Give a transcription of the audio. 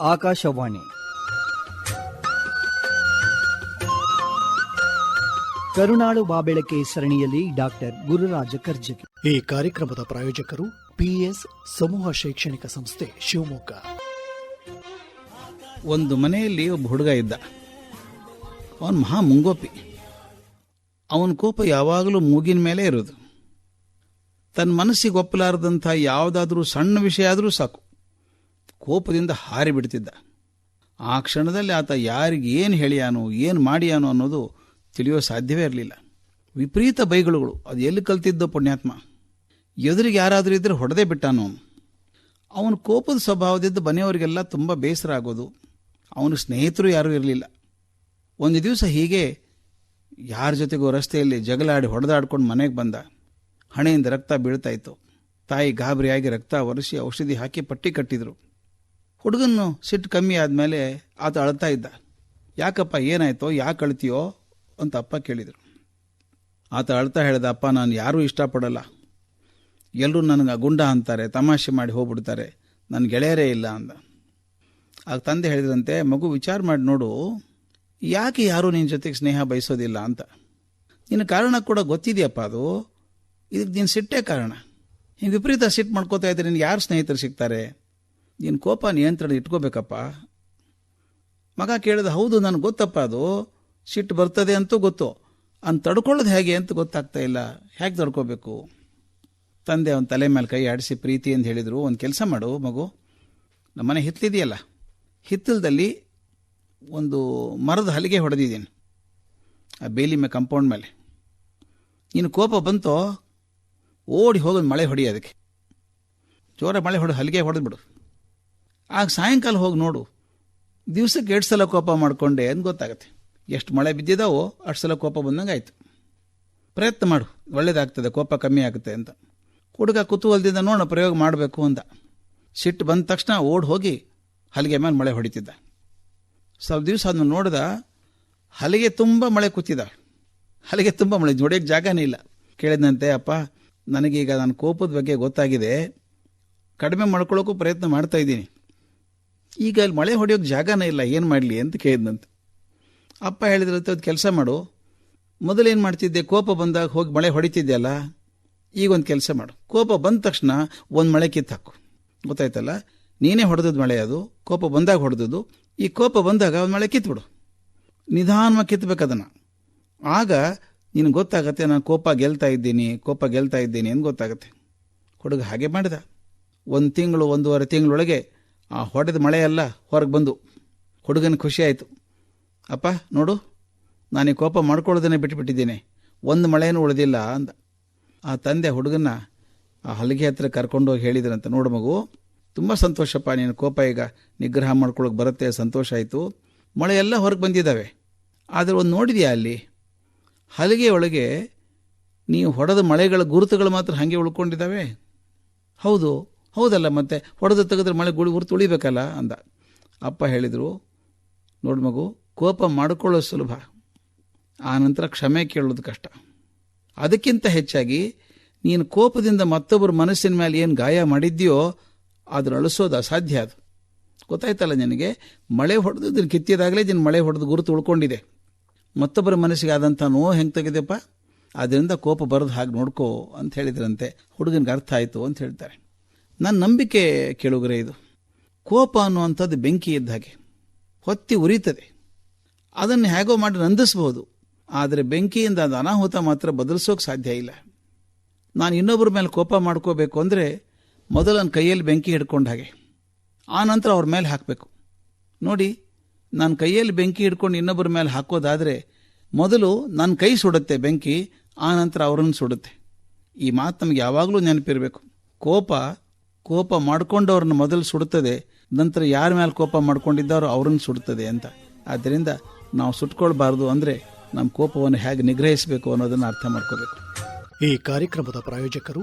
ಆಕಾಶವಾಣಿ. ಕರುಣಾಳು ಬಾಬೆಳಕೆ ಸರಣಿಯಲ್ಲಿ ಡಾಕ್ಟರ್ ಗುರುರಾಜ ಕರ್ಜಗಿ ಈ ಕಾರ್ಯಕ್ರಮದ ಪ್ರಾಯೋಜಕರು ಪಿಎಸ್ ಸಮೂಹ ಶೈಕ್ಷಣಿಕ ಸಂಸ್ಥೆ ಶಿವಮೊಗ್ಗ. ಒಂದು ಮನೆಯಲ್ಲಿ ಒಬ್ಬ ಹುಡುಗ ಇದ್ದ. ಅವನು ಮಹಾ ಮುಂಗೋಪಿ. ಅವನ ಕೋಪ ಯಾವಾಗಲೂ ಮೂಗಿನ ಮೇಲೆ ಇರೋದು ತನ್ನ ಮನಸ್ಸಿಗೆ ಒಪ್ಪಲಾರದಂಥ ಯಾವುದಾದ್ರೂ ಸಣ್ಣ ವಿಷಯ ಆದರೂ ಸಾಕು. ಕೋಪದಿಂದ ಹಾರಿ ಬಿಡ್ತಿದ್ದ ಆ ಕ್ಷಣದಲ್ಲಿ ಆತ ಯಾರಿಗೆ ಏನು ಹೇಳಿಯಾನು, ಏನು ಮಾಡಿಯಾನು ಅನ್ನೋದು ತಿಳಿಯೋ ಸಾಧ್ಯವೇ ಇರಲಿಲ್ಲ. ವಿಪರೀತ ಬೈಗಳುಗಳು, ಅದು ಎಲ್ಲಿ ಕಲ್ತಿದ್ದ ಪುಣ್ಯಾತ್ಮ. ಎದುರಿಗೆ ಯಾರಾದರೂ ಇದ್ದರೆ ಹೊಡೆದೇ ಬಿಟ್ಟಾನು ಅವನು. ಕೋಪದ ಸ್ವಭಾವದಿಂದ ಮನೆಯವರಿಗೆಲ್ಲ ತುಂಬ ಬೇಸರ ಆಗೋದು. ಅವನ ಸ್ನೇಹಿತರು ಯಾರೂ ಇರಲಿಲ್ಲ. ಒಂದು ದಿವಸ ಹೀಗೆ ಯಾರ ಜೊತೆಗೂ ರಸ್ತೆಯಲ್ಲಿ ಜಗಳಾಡಿ ಹೊಡೆದಾಡ್ಕೊಂಡು ಮನೆಗೆ ಬಂದ. ಹಣೆಯಿಂದ ರಕ್ತ ಬೀಳ್ತಾಯಿತ್ತು ತಾಯಿ ಗಾಬರಿಯಾಗಿ ರಕ್ತ ಒರೆಸಿ ಔಷಧಿ ಹಾಕಿ ಪಟ್ಟಿ ಕಟ್ಟಿದ್ರು. ಹುಡುಗನ್ನು ಸಿಟ್ಟು ಕಮ್ಮಿ ಆದಮೇಲೆ ಆತ ಅಳ್ತಾ ಇದ್ದ. ಯಾಕಪ್ಪ, ಏನಾಯ್ತೋ, ಯಾಕೆ ಅಳ್ತೀಯೋ ಅಂತ ಅಪ್ಪ ಕೇಳಿದರು. ಆತ ಅಳ್ತಾ ಹೇಳಿದ, ಅಪ್ಪ, ನಾನು ಯಾರೂ ಇಷ್ಟಪಡಲ್ಲ. ಎಲ್ಲರೂ ನನಗೆ ಗುಂಡ ಅಂತಾರೆ, ತಮಾಷೆ ಮಾಡಿ ಹೋಗ್ಬಿಡ್ತಾರೆ. ನನ್ನ ಗೆಳೆಯರೇ ಇಲ್ಲ ಅಂದ. ಆಗ ತಂದೆ ಹೇಳಿದ್ರಂತೆ, ಮಗು, ವಿಚಾರ ಮಾಡಿ ನೋಡು. ಯಾಕೆ ಯಾರೂ ನಿನ್ನ ಜೊತೆಗೆ ಸ್ನೇಹ ಬಯಸೋದಿಲ್ಲ ಅಂತ? ನಿನ್ನ ಕಾರಣ ಕೂಡ ಗೊತ್ತಿದೆಯಪ್ಪ ಅದು. ಇದಕ್ಕೆ ನೀನು ಸಿಟ್ಟೇ ಕಾರಣ. ಹಿಂಗೆ ವಿಪರೀತ ಸಿಟ್ಟು ಮಾಡ್ಕೋತಾ ಇದ್ದರೆ ನಿನ್ಗೆ ಯಾರು ಸ್ನೇಹಿತರು ಸಿಗ್ತಾರೆ? ನಿನ್ನ ಕೋಪ ನಿಯಂತ್ರಣ ಇಟ್ಕೋಬೇಕಪ್ಪ. ಮಗ ಕೇಳಿದ, ಹೌದು, ನನಗೆ ಗೊತ್ತಪ್ಪ ಅದು. ಸಿಟ್ಟು ಬರ್ತದೆ ಅಂತೂ ಗೊತ್ತು. ಅಂತ ತಡ್ಕೊಳ್ಳೋದು ಹೇಗೆ ಅಂತ ಗೊತ್ತಾಗ್ತಾ ಇಲ್ಲ. ಹೇಗೆ ತಡ್ಕೋಬೇಕು? ತಂದೆ ಅವನ ತಲೆ ಮೇಲೆ ಕೈ ಆಡಿಸಿ, ಪ್ರೀತಿ ಅಂತ ಹೇಳಿದರು. ಒಂದು ಕೆಲಸ ಮಾಡು ಮಗು. ನಮ್ಮನೆ ಹಿತ್ತಲಿದೆಯಲ್ಲ ಹಿತ್ತಲದಲ್ಲಿ ಒಂದು ಮರದ ಹಲಿಗೆ ಹೊಡೆದಿದ್ದೀನಿ. ಆ ಬೇಲಿ ಮೇಲೆ ಕಂಪೌಂಡ್ ಮೇಲೆ. ನೀನು ಕೋಪ ಬಂತೋ? ಓಡಿ ಹೋಗೋದು ಮಳೆ ಹೊಡಿ ಅದಕ್ಕೆ. ಜೋರ ಮಳೆ ಹೊಡೆ, ಹಲಿಗೆ ಹೊಡೆದ್ಬಿಡು. ಆಗ ಸಾಯಂಕಾಲ ಹೋಗಿ ನೋಡು. ದಿವಸಕ್ಕೆ ಎರಡು ಸಲ ಕೋಪ ಮಾಡಿಕೊಂಡೆ ಅಂತ ಗೊತ್ತಾಗುತ್ತೆ. ಎಷ್ಟು ಮಳೆ ಬಿದ್ದಿದ್ದಾವೋ ಅಷ್ಟು ಸಲ ಕೋಪ ಬಂದಂಗೆ ಆಯಿತು. ಪ್ರಯತ್ನ ಮಾಡು, ಒಳ್ಳೇದಾಗ್ತದೆ, ಕೋಪ ಕಮ್ಮಿ ಆಗುತ್ತೆ ಅಂತ. ಹುಡುಗ ಕುತೂಹಲದಿಂದ ನೋಡೋಣ, ಪ್ರಯೋಗ ಮಾಡಬೇಕು ಅಂತ ಸಿಟ್ಟು ಬಂದ ತಕ್ಷಣ ಓಡ್ ಹೋಗಿ ಹಲಿಗೆ ಮೇಲೆ ಮಳೆ ಹೊಡಿತಿದ್ದ. ಸ್ವಲ್ಪ ದಿವಸ ಅದನ್ನು ನೋಡಿದ, ಹಲಿಗೆ ತುಂಬ ಮಳೆ ಕೂತಿದ ಹಲಿಗೆ ತುಂಬ ಮಳೆ ನೋಡೋಕ್ಕೆ ಜಾಗನೇ ಇಲ್ಲ. ಕೇಳಿದಂತೆ ಅಪ್ಪ, ನನಗೀಗ ನನ್ನ ಕೋಪದ ಬಗ್ಗೆ ಗೊತ್ತಾಗಿದೆ. ಕಡಿಮೆ ಮಾಡ್ಕೊಳ್ಳೋಕ್ಕೂ ಪ್ರಯತ್ನ ಮಾಡ್ತಾ ಇದ್ದೀನಿ. ಈಗ ಅಲ್ಲಿ ಮಳೆ ಹೊಡೆಯೋಕೆ ಜಾಗನೇ ಇಲ್ಲ, ಏನು ಮಾಡಲಿ ಅಂತ ಕೇಳಿದಂತೆ ಅಪ್ಪ ಹೇಳಿದ್ರಂತೆ, ಅದು ಕೆಲಸ ಮಾಡು. ಮೊದಲೇನು ಮಾಡ್ತಿದ್ದೆ, ಕೋಪ ಬಂದಾಗ ಹೋಗಿ ಮಳೆ ಹೊಡಿತಿದ್ದೆಯಲ್ಲ ಈಗ ಒಂದು ಕೆಲಸ ಮಾಡು. ಕೋಪ ಬಂದ ತಕ್ಷಣ ಒಂದು ಮಳೆ ಕಿತ್ತು ಹಾಕು. ಗೊತ್ತಾಯ್ತಲ್ಲ? ನೀನೇ ಹೊಡೆದದ್ದು ಮಳೆ ಅದು, ಕೋಪ ಬಂದಾಗ ಹೊಡೆದದ್ದು, ಈ ಕೋಪ ಬಂದಾಗ ಒಂದು ಮಳೆ ಕಿತ್ಬಿಡು ನಿಧಾನವಾಗಿ ಕಿತ್ಬೇಕು ಅದನ್ನು. ಆಗ ನಿನಗೆ ಗೊತ್ತಾಗತ್ತೆ, ನಾನು ಕೋಪ ಗೆಲ್ತಾ ಇದ್ದೀನಿ, ಕೋಪ ಗೆಲ್ತಾ ಇದ್ದೀನಿ ಅಂತ ಗೊತ್ತಾಗತ್ತೆ. ಹುಡುಗ ಹಾಗೆ ಮಾಡಿದ. ಒಂದು ತಿಂಗಳು, ಒಂದೂವರೆ ತಿಂಗಳೊಳಗೆ ಆ ಹೊಡೆದ ಮಳೆಯೆಲ್ಲ ಹೊರಗೆ ಬಂದು. ಹುಡುಗನ ಖುಷಿ ಆಯಿತು. ಅಪ್ಪ, ನೋಡು, ನಾನು ಈ ಕೋಪ ಮಾಡ್ಕೊಳ್ಳೋದನ್ನೇ ಬಿಟ್ಟುಬಿಟ್ಟಿದ್ದೀನಿ ಒಂದು ಮಳೆನೂ ಉಳಿದಿಲ್ಲ ಅಂದ. ಆ ತಂದೆ ಹುಡುಗನ್ನ ಆ ಹಲಗೆ ಹತ್ರ ಕರ್ಕೊಂಡೋಗಿ ಹೇಳಿದ್ರಂತ. ನೋಡು ಮಗು, ತುಂಬ ಸಂತೋಷಪ್ಪ ನೀನು ಕೋಪ ಈಗ ನಿಗ್ರಹ ಮಾಡ್ಕೊಳ್ಳೋಕೆ ಬರುತ್ತೆ, ಸಂತೋಷ ಆಯಿತು. ಮಳೆಯೆಲ್ಲ ಹೊರಗೆ ಬಂದಿದ್ದಾವೆ. ಆದರೆ ಒಂದು ನೋಡಿದ್ಯಾ ಅಲ್ಲಿ? ಹಲಿಗೆ ಒಳಗೆ ನೀವು ಹೊಡೆದ ಮಳೆಗಳ ಗುರುತುಗಳು ಮಾತ್ರ ಹಾಗೆ ಉಳ್ಕೊಂಡಿದ್ದಾವೆ? ಹೌದು ಹೌದಲ್ಲ, ಮತ್ತೆ ಹೊಡೆದು ತೆಗೆದ್ರೆ ಮಳೆ ಗುಳಿ ಉರು ತುಳಿಬೇಕಲ್ಲ ಅಂದ. ಅಪ್ಪ ಹೇಳಿದರು, ನೋಡು ಮಗು, ಕೋಪ ಮಾಡಿಕೊಳ್ಳೋದು ಸುಲಭ. ಆ ನಂತರ ಕ್ಷಮೆ ಕೇಳೋದು ಕಷ್ಟ. ಅದಕ್ಕಿಂತ ಹೆಚ್ಚಾಗಿ ನೀನು ಕೋಪದಿಂದ ಮತ್ತೊಬ್ಬರ ಮನಸ್ಸಿನ ಮೇಲೆ ಏನು ಗಾಯ ಮಾಡಿದ್ಯೋ ಅದನ್ನು ಅಳಿಸೋದು ಅಸಾಧ್ಯ ಅದು. ಗೊತ್ತಾಯ್ತಲ್ಲ ನಿನಗೆ? ಮಳೆ ಹೊಡೆದು ಇದನ್ನು ಕಿತ್ತಿದಾಗಲೇ ಇದನ್ನು ಮಳೆ ಹೊಡೆದು ಗುರುತು ಉಳ್ಕೊಂಡಿದೆ. ಮತ್ತೊಬ್ಬರ ಮನಸ್ಸಿಗೆ ಆದಂಥ ನೋವು ಹೆಂಗೆ ತೆಗೆದಪ್ಪ? ಅದರಿಂದ ಕೋಪ ಬರೋದು ಹಾಗೆ ನೋಡ್ಕೋ ಅಂತ ಹೇಳಿದ್ರಂತೆ. ಹುಡುಗನಿಗೆ ಅರ್ಥ ಆಯಿತು ಅಂತ ಹೇಳ್ತಾರೆ. ನನ್ನ ನಂಬಿಕೆ ಕೇಳುಗರೆ ಇದು. ಕೋಪ ಅನ್ನುವಂಥದ್ದು ಬೆಂಕಿ ಇದ್ದ ಹಾಗೆ. ಹೊತ್ತಿ ಉರಿತದೆ. ಅದನ್ನು ಹೇಗೋ ಮಾಡಿ ನಂದಿಸ್ಬೋದು. ಆದರೆ ಬೆಂಕಿಯಿಂದ ಅದು ಅನಾಹುತ ಮಾತ್ರ ಬದಲಿಸೋಕೆ ಸಾಧ್ಯ ಇಲ್ಲ. ನಾನು ಇನ್ನೊಬ್ಬರ ಮೇಲೆ ಕೋಪ ಮಾಡ್ಕೋಬೇಕು ಅಂದರೆ ಮೊದಲು ನನ್ನ ಕೈಯಲ್ಲಿ ಬೆಂಕಿ ಹಿಡ್ಕೊಂಡ ಹಾಗೆ. ಆ ನಂತರ ಅವ್ರ ಮೇಲೆ ಹಾಕಬೇಕು. ನೋಡಿ ನಾನು ಕೈಯಲ್ಲಿ ಬೆಂಕಿ ಹಿಡ್ಕೊಂಡು ಇನ್ನೊಬ್ಬರ ಮೇಲೆ ಹಾಕೋದಾದರೆ ಮೊದಲು ನನ್ನ ಕೈ ಸುಡುತ್ತೆ ಬೆಂಕಿ, ಆ ನಂತರ ಅವರನ್ನು ಸುಡುತ್ತೆ. ಈ ಮಾತು ನಮಗೆ ಯಾವಾಗಲೂ ನೆನಪಿರಬೇಕು. ಕೋಪ ಕೋಪ ಮಾಡಿಕೊಂಡವ್ರನ್ನ ಮೊದಲು ಸುಡುತ್ತದೆ ನಂತರ ಯಾರ ಮೇಲೆ ಕೋಪ ಮಾಡ್ಕೊಂಡಿದ್ದಾರೋ ಅವ್ರನ್ನ ಸುಡುತ್ತದೆ ಅಂತ. ಆದ್ದರಿಂದ ನಾವು ಸುಟ್ಕೊಳ್ಬಾರ್ದು ಅಂದರೆ ನಮ್ಮ ಕೋಪವನ್ನು ಹೇಗೆ ನಿಗ್ರಹಿಸಬೇಕು ಅನ್ನೋದನ್ನು ಅರ್ಥ ಮಾಡ್ಕೋಬೇಕು. ಈ ಕಾರ್ಯಕ್ರಮದ ಪ್ರಾಯೋಜಕರು